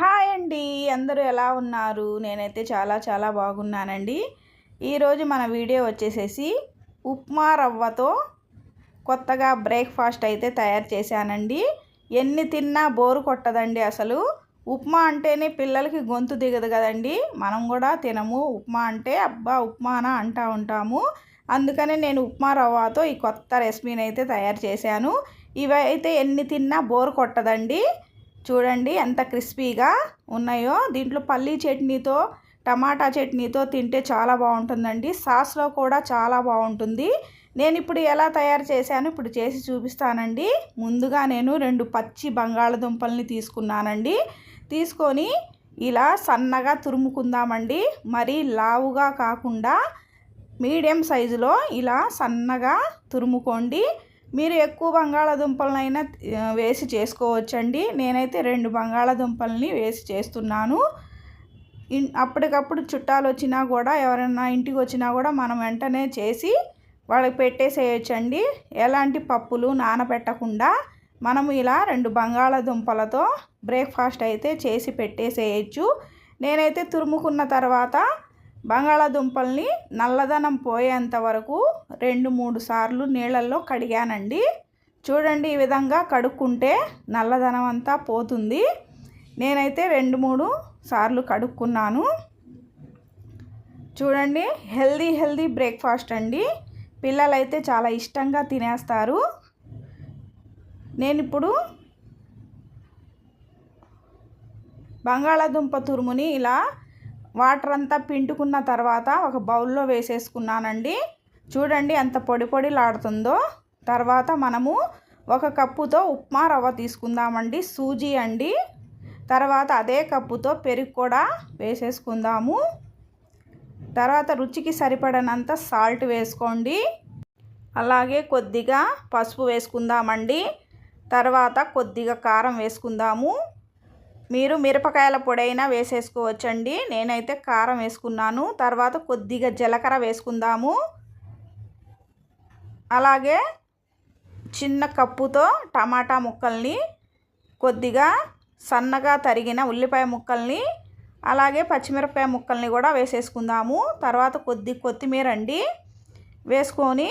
Hi అండి అందరూ ఎలా ఉన్నారు? నేనైతే చాలా చాలా బాగున్నానండి. ఈరోజు మన వీడియో వచ్చేసేసి ఉప్మా రవ్వతో కొత్తగా బ్రేక్ఫాస్ట్ అయితే తయారు చేశానండి. ఎన్ని తిన్నా బోరు కొట్టదండి అసలు. ఉప్మా అంటేనే పిల్లలకి గొంతు దిగదు కదండి. మనం కూడా తినము. ఉప్మా అంటే అబ్బా ఉప్మానా అంటూ ఉంటాము. అందుకనే నేను ఉప్మా రవ్వతో ఈ కొత్త రెసిపీని అయితే తయారు చేశాను. ఇవైతే ఎన్ని తిన్నా బోరు కొట్టదండి. చూడండి ఎంత క్రిస్పీగా ఉన్నాయో. దీంట్లో పల్లీ చట్నీతో టమాటా చట్నీతో తింటే చాలా బాగుంటుందండి. సాస్లో కూడా చాలా బాగుంటుంది. నేను ఇప్పుడు ఎలా తయారు చేశాను ఇప్పుడు చేసి చూపిస్తానండి. ముందుగా నేను రెండు పచ్చి బంగాళదుంపల్ని తీసుకున్నానండి. తీసుకొని ఇలా సన్నగా తురుముకుందామండి. మరీ లావుగా కాకుండా మీడియం సైజులో ఇలా సన్నగా తురుముకోండి. మీరు ఎక్కువ బంగాళాదుంపలనైనా వేసి చేసుకోవచ్చండి. నేనైతే రెండు బంగాళాదుంపల్ని వేసి చేస్తున్నాను. అప్పటికప్పుడు చుట్టాలు వచ్చినా కూడా ఎవరైనా ఇంటికి వచ్చినా కూడా మనం వెంటనే చేసి వాళ్ళకి పెట్టేసేయచ్చండి. ఎలాంటి పప్పులు నానబెట్టకుండా మనము ఇలా రెండు బంగాళాదుంపలతో బ్రేక్ఫాస్ట్ అయితే చేసి పెట్టేసేయచ్చు. నేనైతే తురుముకున్న తర్వాత బంగాళాదుంపల్ని నల్లదనం పోయేంత వరకు రెండు మూడు సార్లు నీళ్ళల్లో కడిగానండి. చూడండి ఈ విధంగా కడుక్కుంటే నల్లదనం అంతా పోతుంది. నేనైతే రెండు మూడు సార్లు కడుక్కున్నాను. చూడండి హెల్దీ హెల్దీ బ్రేక్ఫాస్ట్ అండి. పిల్లలైతే చాలా ఇష్టంగా తినేస్తారు. నేను ఇప్పుడు బంగాళాదుంప తురుముని ఇలా వాటర్ అంతా పిండుకున్న తర్వాత ఒక బౌల్లో వేసేసుకున్నానండి. చూడండి ఎంత పొడి పొడిలాడుతుందో. తర్వాత మనము ఒక కప్పుతో ఉప్మా రవ్వ తీసుకుందామండి సూజీ అండి. తర్వాత అదే కప్పుతో పెరుగు కూడా వేసేసుకుందాము. తర్వాత రుచికి సరిపడనంత సాల్ట్ వేసుకోండి. అలాగే కొద్దిగా పసుపు వేసుకుందామండి. తర్వాత కొద్దిగా కారం వేసుకుందాము. మీరు మిరపకాయల పొడైనా వేసేసుకోవచ్చండి. నేనైతే కారం వేసుకున్నాను. తర్వాత కొద్దిగా జీలకర్ర వేసుకుందాము. అలాగే చిన్న కప్పుతో టమాటా ముక్కల్ని కొద్దిగా సన్నగా తరిగిన ఉల్లిపాయ ముక్కల్ని అలాగే పచ్చిమిరపకాయ ముక్కల్ని కూడా వేసేసుకుందాము. తర్వాత కొద్ది కొత్తిమీర అండి వేసుకొని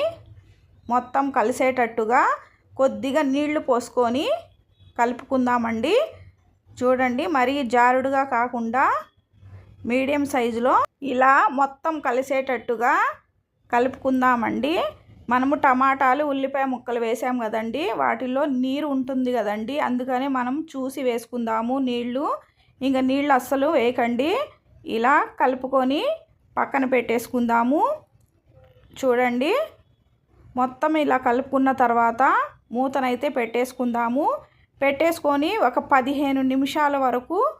మొత్తం కలిసేటట్టుగా కొద్దిగా నీళ్ళు పోసుకొని కలుపుకుందామండి. చూడండి మరీ జారుడుగా కాకుండా మీడియం సైజులో ఇలా మొత్తం కలిసేటట్టుగా కలుపుకుందామండి. మనము టమాటాలు ఉల్లిపాయ ముక్కలు వేసాం కదండి వాటిల్లో నీరు ఉంటుంది కదండి అందుకని మనం చూసి వేసుకుందాము నీళ్ళు ఇంకా నీళ్ళు అస్సలు వేయకండి ఇలా కలుపుకొని పక్కన పెట్టేసుకుందాము. చూడండి మొత్తం ఇలా కలుపుకున్న తర్వాత మూతనైతే పెట్టేసుకుందాము. పెట్టేసుకొని ఒక పదిహేను నిమిషాల వరకు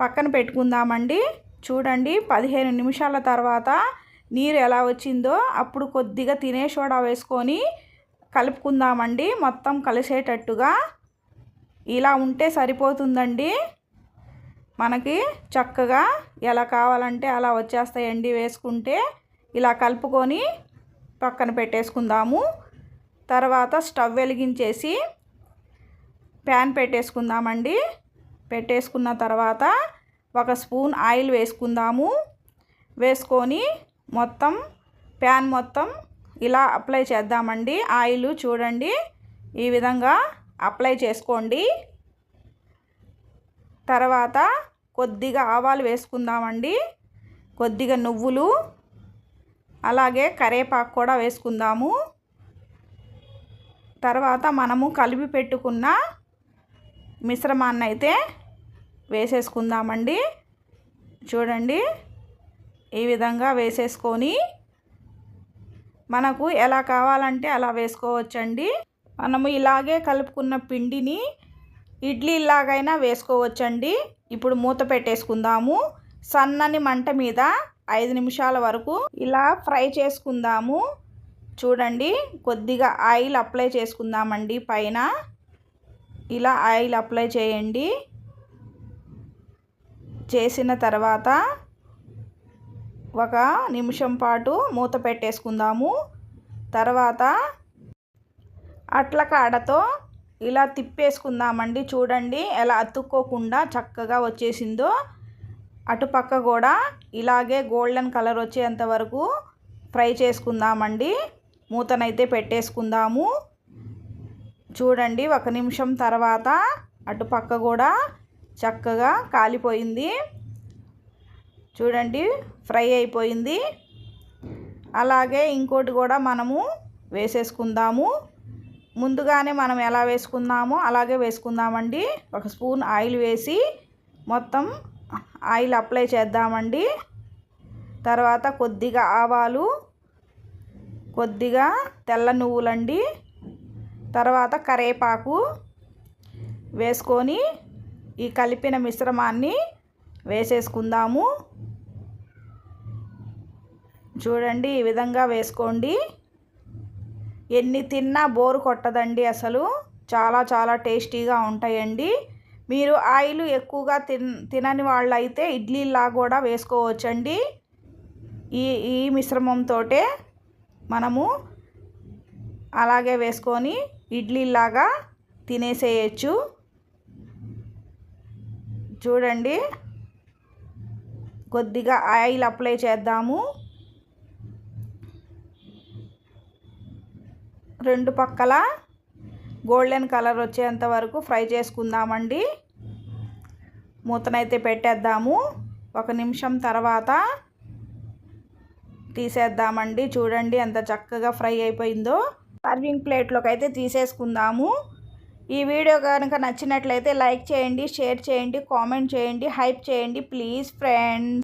పక్కన పెట్టుకుందామండి. చూడండి పదిహేను నిమిషాల తర్వాత నీరు ఎలా వచ్చిందో. అప్పుడు కొద్దిగా తినే సోడా వేసుకొని కలుపుకుందామండి. మొత్తం కలిసేటట్టుగా ఇలా ఉంటే సరిపోతుందండి. మనకి చక్కగా ఎలా కావాలంటే అలా వచ్చేస్తాయండి వేసుకుంటే. ఇలా కలుపుకొని పక్కన పెట్టేసుకుందాము. తర్వాత స్టవ్ వెలిగించేసి ప్యాన్ పెట్టేసుకుందామండి. పెట్టేసుకున్న తర్వాత ఒక స్పూన్ ఆయిల్ వేసుకుందాము. వేసుకొని మొత్తం ప్యాన్ మొత్తం ఇలా అప్లై చేద్దామండి. ఆయిల్ చూడండి. ఈ విధంగా అప్లై చేసుకోండి. తర్వాత కొద్దిగా ఆవాలు వేసుకుందామండి. కొద్దిగా నువ్వులు అలాగే కరేపాకు కూడా వేసుకుందాము. తర్వాత మనము కలిపి పెట్టుకున్న మిశ్రమాన్ని అయితే వేసేసుకుందామండి. చూడండి ఈ విధంగా వేసేసుకొని మనకు ఎలా కావాలంటే అలా వేసుకోవచ్చండి. మనము ఇలాగే కలుపుకున్న పిండిని ఇడ్లీలాగైనా వేసుకోవచ్చండి. ఇప్పుడు మూత పెట్టేసుకుందాము. సన్నని మంట మీద ఐదు నిమిషాల వరకు ఇలా ఫ్రై చేసుకుందాము. చూడండి కొద్దిగా ఆయిల్ అప్లై చేసుకుందామండి పైన. ఇలా ఆయిల్ అప్లై చేయండి. చేసిన తర్వాత ఒక నిమిషం పాటు మూత పెట్టేసుకుందాము. తర్వాత అట్ల కాడతో ఇలా తిప్పేసుకుందామండి. చూడండి ఎలా అతుక్కోకుండా చక్కగా వచ్చేసిందో. అటుపక్క కూడా ఇలాగే గోల్డెన్ కలర్ వచ్చేంత వరకు ఫ్రై చేసుకుందామండి. మూతనైతే పెట్టేసుకుందాము. చూడండి ఒక నిమిషం తర్వాత అటుపక్క కూడా చక్కగా కాలిపోయింది. చూడండి ఫ్రై అయిపోయింది. అలాగే ఇంకోటి కూడా మనము వేసేసుకుందాము. ముందుగానే మనం ఎలా వేసుకుందామో అలాగే వేసుకుందామండి. ఒక స్పూన్ ఆయిల్ వేసి మొత్తం ఆయిల్ అప్లై చేద్దామండి. తర్వాత కొద్దిగా ఆవాలు కొద్దిగా తెల్ల నువ్వులండి. తర్వాత కరేపాకు వేసుకొని ఈ కలిపిన మిశ్రమాన్ని వేసేసుకుందాము. చూడండి ఈ విధంగా వేసుకోండి. ఎన్ని తిన్నా బోరు కొట్టదండి అసలు. చాలా చాలా టేస్టీగా ఉంటాయండి. మీరు ఆయిల్ ఎక్కువగా తిన్ తినని వాళ్ళైతే ఇడ్లీలా కూడా వేసుకోవచ్చండి. ఈ ఈ మిశ్రమంతో మనము అలాగే వేసుకొని ఇడ్లీలాగా తినేసేయచ్చు. చూడండి. కొద్దిగా ఆయిల్ అప్లై చేద్దాము. రెండు పక్కల గోల్డెన్ కలర్ వచ్చేంత వరకు ఫ్రై చేసుకుందామండి. మూతనైతే పెట్టేద్దాము. ఒక నిమిషం తర్వాత తీసేద్దామండి. చూడండి ఎంత చక్కగా ఫ్రై అయిపోయిందో. సర్వింగ్ ప్లేట్లోకి అయితే తీసేసుకుందాము. ఈ వీడియో కనుక నచ్చినట్లయితే లైక్ చేయండి షేర్ చేయండి కామెంట్ చేయండి హైప్ చేయండి. Please friends.